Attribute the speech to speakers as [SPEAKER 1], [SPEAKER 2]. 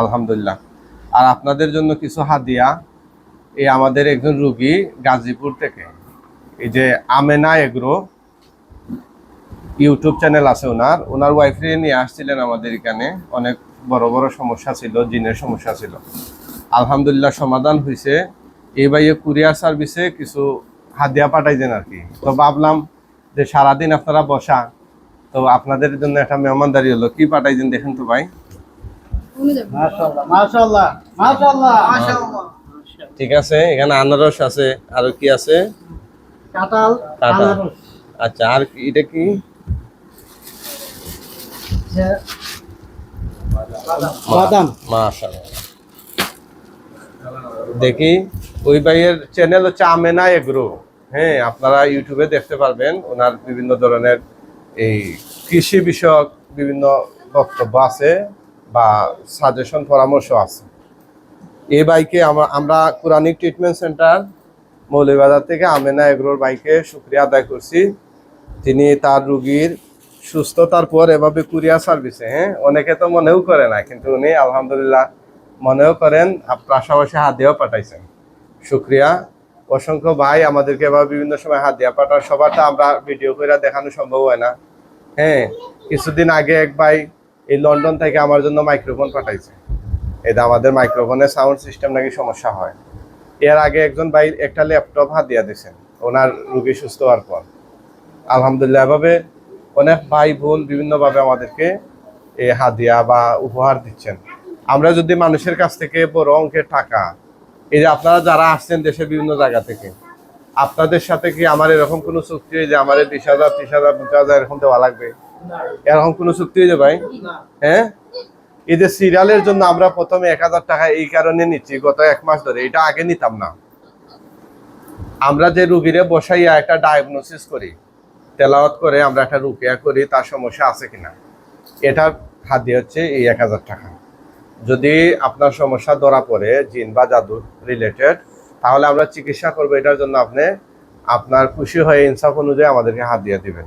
[SPEAKER 1] আলহামদুলিল্লাহ। আর আপনাদের জন্য কিছু হাদিয়া এই আমাদের একজন রুগী গাজীপুর থেকে। এই যে আমেনা এগ্রো ইউটিউব চ্যানেল আছে ওনার। ওনার ওয়াইফে নিয়ে আসছিলেন আমাদের এখানে। অনেক বড় বড় সমস্যা ছিল, জিনের সমস্যা ছিল। আলহামদুলিল্লাহ সমাধান হয়েছে এই বাইয়ে কুরিয়ার সার্ভিসে কিছু হাদিয়া পাঠাইছেন আর কি। তো ভাবলাম যে সারাদিন আপনারা বসা। তো আপনাদের জন্য একটা মেহমানদারি হলো। কি পাঠাইছেন দেখেন তো ভাই
[SPEAKER 2] মাশাআল্লাহ মাশাআল্লাহ মাশাআল্লাহ মাশাআল্লাহ
[SPEAKER 1] ঠিক আছে এখানে আনারস আছে আর কি আছে?
[SPEAKER 2] কাঁঠাল।
[SPEAKER 1] আচ্ছা আর এটা কি?
[SPEAKER 2] বাদাম।
[SPEAKER 1] মাশাআল্লাহ। দেখি ওই ভাইয়ের চ্যানেল হচ্ছে আমেনা এগ্রো। হ্যাঁ আপনারা ইউটিউবে দেখতে পারবেন ওনার বিভিন্ন ধরনের এই কৃষি বিষয়ক বিভিন্ন বক্তব্য আছে। বা সাজেশন পরামর্শ আছে। এই বাইকে আমরা কোরআনিক ট্রিটমেন্ট সেন্টার মৌলবাজার থেকে আমেনা এগ্রোর বাইকে শুক্রিয়া আদায় করছি। তিনি তার রুগীর সুস্থতার পর এভাবে কুরিয়ার সার্ভিসে হ্যাঁ? অনেকে তো মনেও করে না, কিন্তু উনি আলহামদুলিল্লাহ মনেও করেন পাশাপাশি হাত দিয়েও পাঠাইছেন। শুক্রিয়া। অসংখ্য ভাই আমাদেরকে এভাবে বিভিন্ন সময় হাত দেওয়া পাঠার সবারটা আমরা ভিডিও করে দেখানো সম্ভব হয় না হ্যাঁ? কিছুদিন আগে এক ভাই এই লন্ডন থেকে আমার জন্য মাইক্রোফোন পাঠাইছে। এটা আমাদের মাইক্রোফোনের সাউন্ড সিস্টেম নাকি সমস্যা হয়। এর আগে একজন ভাই একটা ল্যাপটপ হাত দিয়ে দিয়েছেন ওনার রুগী সুস্থ হওয়ার পর। আলহামদুলিল্লাহ, এভাবে অনেক ভাই বোন বিভিন্নভাবে আমাদেরকে এই হাদিয়া বা উপহার দিচ্ছেন। আমরা যদি মানুষের কাছ থেকে বড় অঙ্কের টাকা, এই যে আপনারা যারা আসছেন দেশের বিভিন্ন জায়গা থেকে, আপনাদের সাথে কি আমার এরকম কোনো চুক্তি যে আমার বিশ হাজার, ত্রিশ হাজার, পঞ্চাশ হাজার এরকম দেওয়া লাগবে? এরকম কোনো চুক্তি হয়ে ভাই? হ্যাঁ? এই যে সিরিয়ালের জন্য আমরা প্রথমে এক হাজার টাকা এই কারণে নিচ্ছি, গত এক মাস ধরে। এটা আগে নিতাম না। আমরা যে রুগীরে বসাইয়া একটা ডায়াগনোসিস করি, তেলাওয়াত করে আমরা একটা করি, তার সমস্যা আছে কিনা? এটার খাদ্য হচ্ছে এই এক হাজার টাকা। যদি আপনার সমস্যা ধরা পড়ে, জিন বা জাদু রিলেটেড তাহলে আমরা চিকিৎসা করব এটার জন্য আপনি, আপনার খুশি হয়ে ইনসাফ অনুযায়ী আমাদেরকে হাত দিয়ে দিবেন।